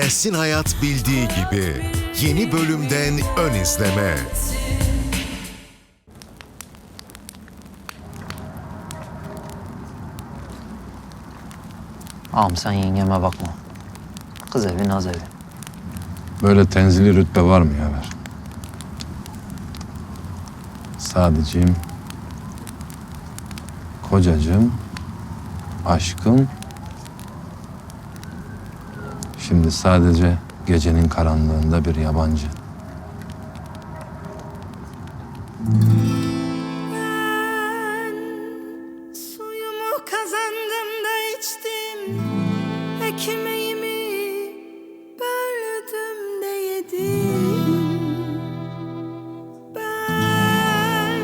Gelsin Hayat bildiği gibi yeni bölümden ön izleme. Ağam sen yengeme bakma. Kız evi naz evi. Böyle tenzili rütbe var mı yaver? Sadeceğim, kocacığım, aşkım. Şimdi sadece gecenin karanlığında bir yabancı. Suyumu kazandım da içtim Ekmeğimi böldüm de yedim Ben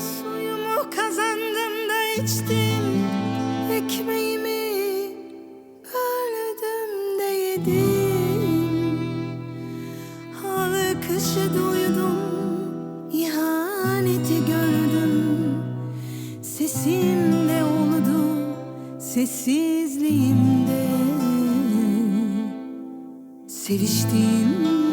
suyumu kazandım da içtim böldüm de yedim Halı kışı duydum ihaneti gördüm. Sesimde oldu sessizliğimde. Seviştiğimde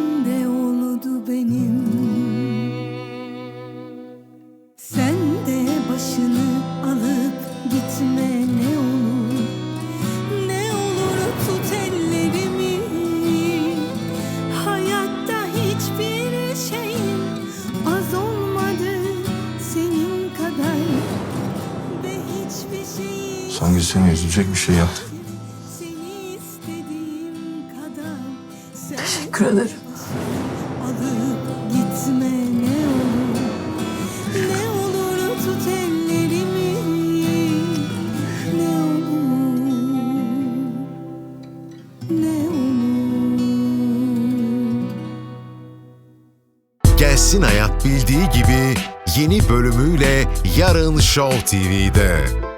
Songül seni üzülecek bir şey yaptı. seni istediğim kadar Teşekkür ederim. Alıp gitme ne olur Ne olur tut ellerimi Ne olur Ne olur Gelsin Hayat bildiği gibi yeni bölümüyle yarın Show TV'de.